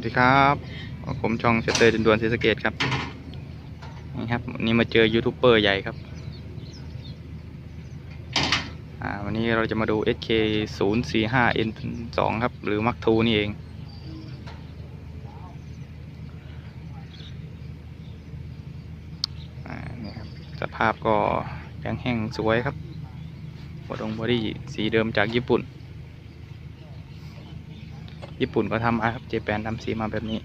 วัสดีครับ ผมชองเชตเตอร์ดินดวนศรีสะเกดครับ นี่ครับวันนี้มาเจอยูทูบเบอร์ใหญ่ครับ อ่า วันนี้เราจะมาดู SK 0 4 5 N 2ครับ หรือ Mark II นี่เอง อ่า นี่ครับ สภาพก็ยังแห้งสวยครับบอดงบอดี้สีเดิมจากญี่ปุ่น ญี่ปุ่นก็ทำมาครับเจแปนทำสีมาแบบนี้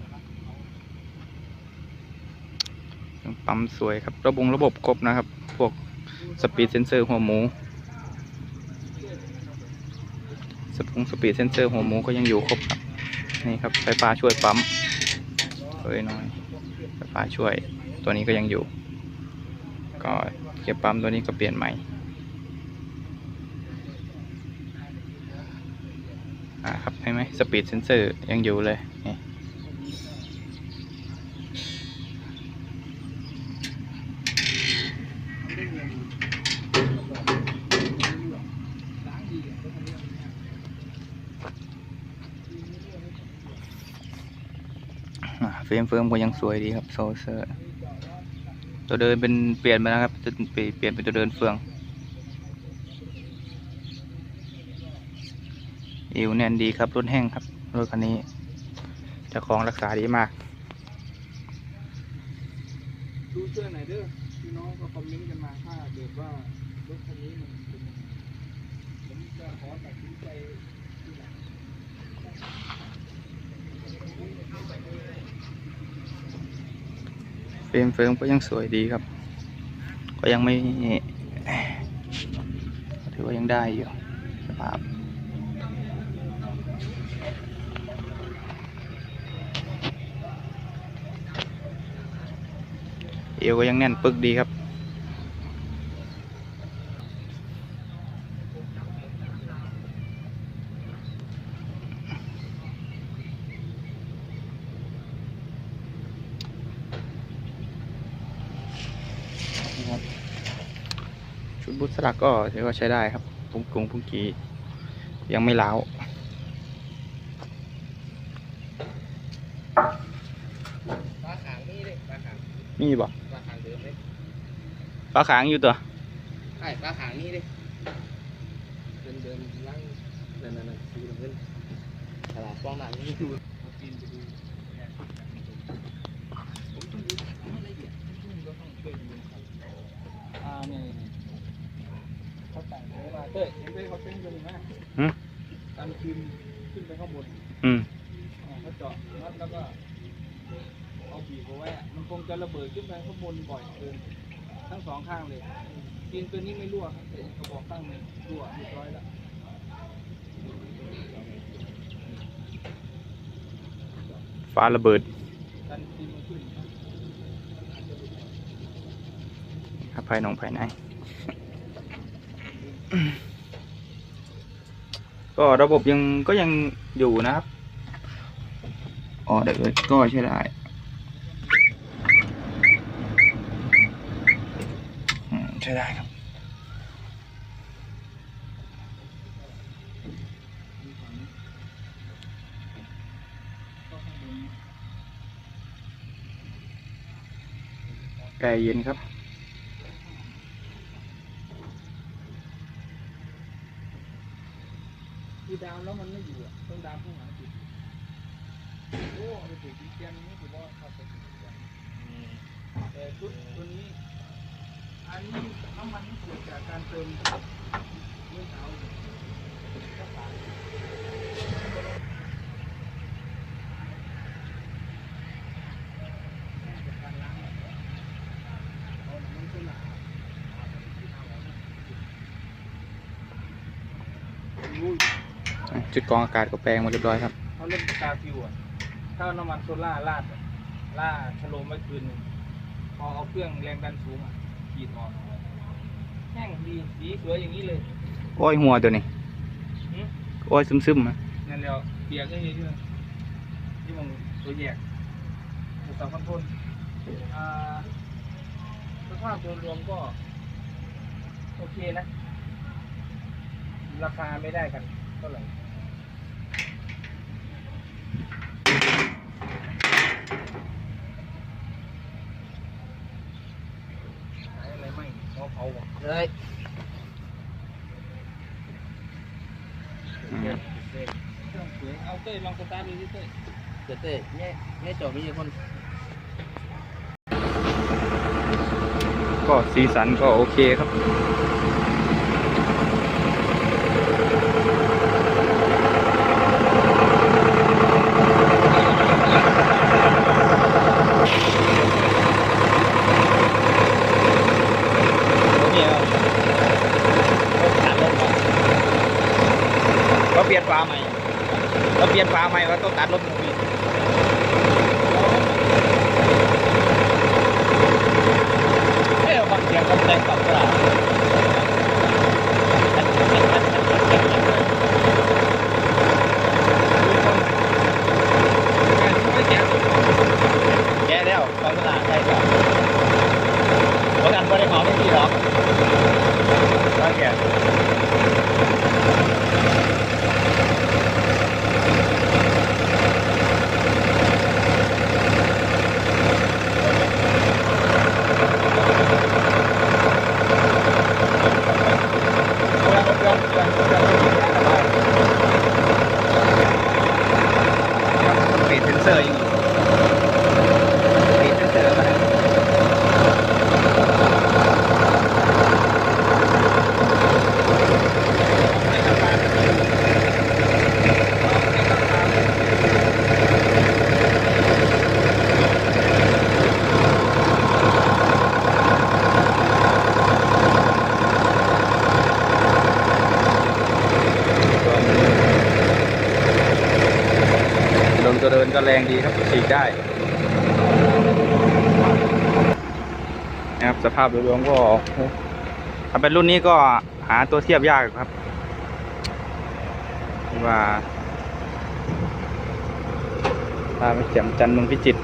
ปั๊มสวยครับ ระบบระบบครบนะครับ พวกสปีดเซนเซอร์หัวหมู สปงสปีดเซนเซอร์หัวหมูก็ยังอยู่ครบครับ นี่ครับไฟฟ้าช่วยปั๊มเอ้ยน้อยไฟฟ้าช่วยตัวนี้ก็ยังอยู่ ก็เก็บปั๊มตัวนี้ก็เปลี่ยนใหม่ อ่าครับเห็นไหมสปีดเซนเซอร์ยังอยู่เลยนี่าเฟรมเฟิร์มก็ยังสวยดีครับโซเซอร์ตัวเดินเป็นเปลี่ยนไปแล้วครับจะเปลี่ยนเป็นตัวเดินเฟือง อิวแน่นดีครับรถแห้งครับ รถคันนี้จ้าของรักษาดีมากดูเสื้อไหนเด้อพี่น้องก็คอมเมนต์กันมาถ้าเกิดว่ารถคันนี้มันเป็นผมจะขอตัดสินใจเฟรมเฟิร์มก็ยังสวยดีครับ ก็ยังไม่ถือว่ายังได้อยู่สภาพ อวก็ยังแน่นปึกดีครับนะครับชุดบุษรักก็ถือว่าใช้ได้ครับปุงกุงปุงกียังไม่ล้าวปลาขางนี่เลยปลาขางมีบ่ ปลาขางเดิมเลย ปลาขางอยู่ตัวใช่ปลาขางนี่เลยเดิเดิมๆล่างนั่นนั่นดูเงินตลาดกว้างหนังนี่ดูเอาปีนไปดูผมต้นก็ต้องบอ่าเนี่ยเขาแต่งไว้มาเต้ยเห็นเต้ยเขาเต้นกันไหมหืมการคืนขึ้นไปข้างบนอืมเขาเจาะน็อตแล้วก็เอาบีบเอาไว้มันคงจะระเบิดขึ้นไปข้างบนบ่อยเกิน ทั้งสองข้างเลยจีนตัวนี้ไม่รั่วครับแต่กระบอกตั้งเลยรั่วเรียบร้อยแล้วฟ้าระเบิดกันจีนมันขึ้นครับภายนองภายใน ก็ระบบยังก็ยังอยู่นะครับ อ๋อเดี๋ยวก็ใช้ได้อืมใช้ได้ครับแอร์เย็นครับ คือดาวแล้วมันไม่อยู่อะต้องดาวข้างหลังติดโอ้เอาไปติดที่เตียงนี่ถือว่าเข้าไปติดเตียงแต่ชุดตัวนี้ อันนี้น้ำมันเกิดจากการเติมเมื่อเช้ายจุดกรองอากาศก็แปลงหมาเรียบร้อยครับเขาเล่นกาฟิวอะถ้าน้ำมันโซล่าราดอะล่าชโลมไว้คืนนึงพอเอาเครื่องแรงดันสูงอะ ขีดออกแห้งดีสีสวยอย่างนี้เลยโอ้ยหัวตัวนี้หืมโอ้ยซึมๆนะนั่นแล้วเปียกก็ยังที่มันที่มันตัวแยกตัวสามพันต้นอ่าสภาพโดยรวมก็ โอเคนะ ราคาไม่ได้กันเท่าไหร่ เอ้ยเอาเต้ยลองสตาร์ทดูสิเต้ยเดี๋ยวเต้ยเนี่ยเนี่ยจอมีคน ก็สีสันก็โอเคครับ ก็เปลี่ยนฟ้าใหม่ก็เปลี่ยนฟ้าใหม่ว่าต้องตัดลมหนีเอ้ยบางเสียงก็แรงกว่า แย่แล้วตอนเวลาใช่ครับวันนั้นไม่ได้เมาไม่ดีหรอกตั้งแก่ปิดเซนเซอร์อีก ปิดเจอมาลมตัวเดินก็แรงดีครับฉีกได้นะครับสภาพโดยรวมก็โอ้โหถ้าเป็นรุ่นนี้ก็หาตัวเทียบยากครับว่าตาไปแจ่มจันทร์เมืองพิจิตร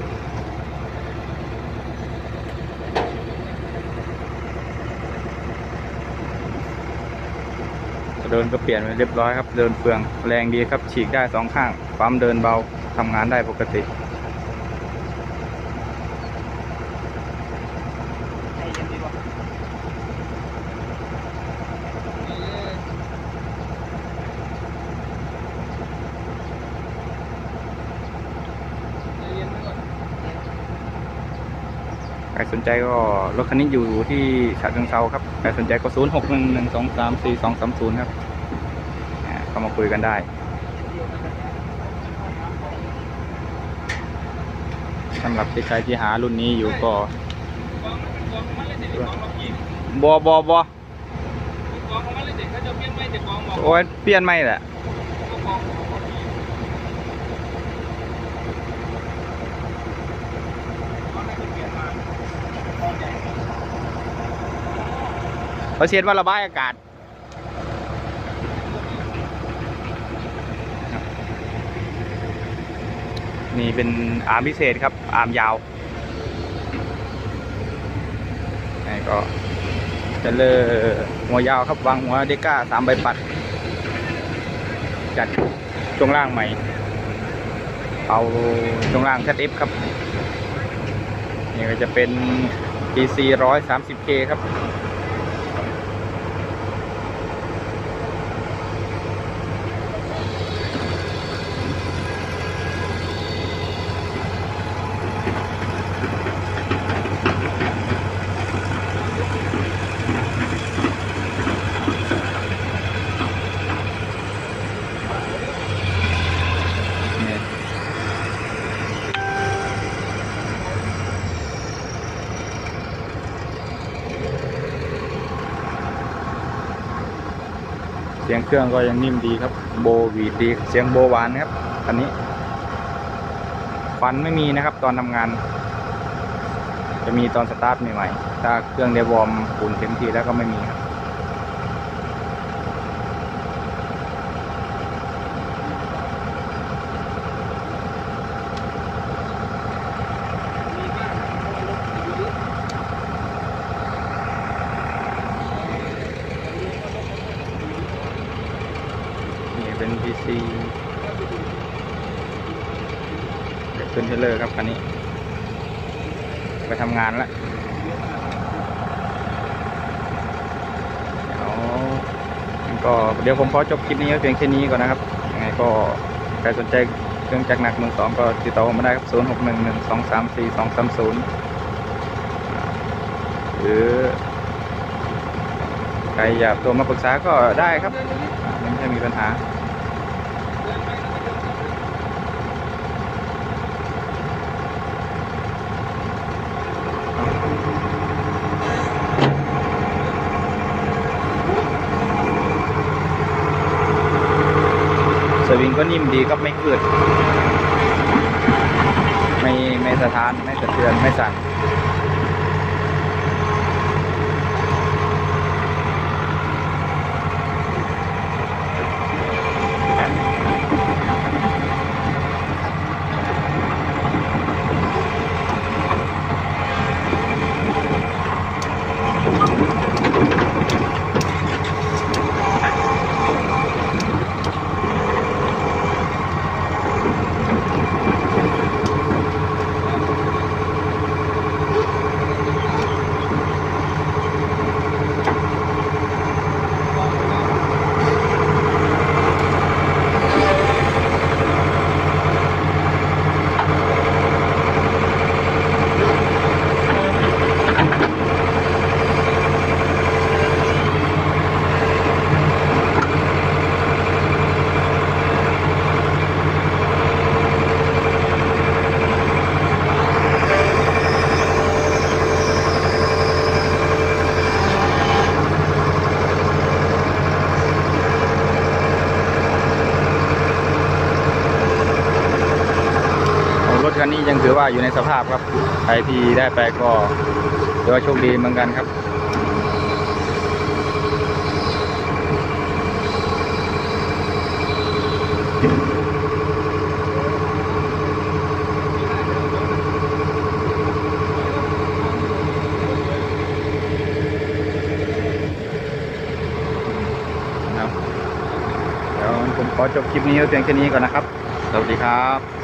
เดินก็เปลี่ยนไปเรียบร้อยครับ เดินเฟืองแรงดีครับ ฉีกได้สองข้างปั๊มเดินเบาทำงานได้ปกติ สนใจก็รถคันนี้อยู่ที่ฉะเชิงเซาครับใครสนใจก็0 6 1 1 2 3 4 2 3 0ครับอ่าเข้ามาคุยกันได้สำหรับใครที่หารุ่นนี้อยู่ก็บอบอบอโอ้ยเปลี่ยนไม่แหละ เขาเช็ดว่าระบายอากาศ นี่เป็นอาร์มพิเศษครับ อาร์มยาวนี่ก็จะเลอหัวยาวครับ วางหัวเดก้าสามใบปัด จัดช่วงล่างใหม่ เอาช่วงล่าง ZF ครับ นี่ก็จะเป็น PC 130K ครับ สียงเครื่องก็ยังนิ่มดีครับ โบวีดี เสียงโบหวานนะครับคันนี้ควันไม่มีนะครับตอนทำงาน จะมีตอนสตาร์ทใหม่ๆถ้าเครื่องเดวอร์มปุ่นเต็มทีแล้วก็ไม่มีครับ นี่เป็น PC เดี๋ยว ขึ้นเทรลเลอร์ครับคันนี้ ไปทำงานแล้วก็เดี๋ยวผมขอจบคลิปนี้เพียงแค่นี้ก่อนนะครับยังไงก็ใครสนใจเครื่องจักรหนักมือสองก็ติดต่อผมมาได้ครับ0 6 1 1 2 3 4 2 3 0หรือใครอยากโทรมาปรึกษาก็ได้ครับไม่ใช่มีปัญหา วิงก็นิ่มดีครับไม่เกิด ไม่ไม่สะท้านไม่สะเทือนไม่สั่น ยังถือว่าอยู่ในสภาพครับใครที่ได้ไปก็ถือว่าโชคดีเหมือนกันครับเดี๋ยวผมขอจบคลิปนี้เพียงแค่นี้ก่อนนะครับ สวัสดีครับ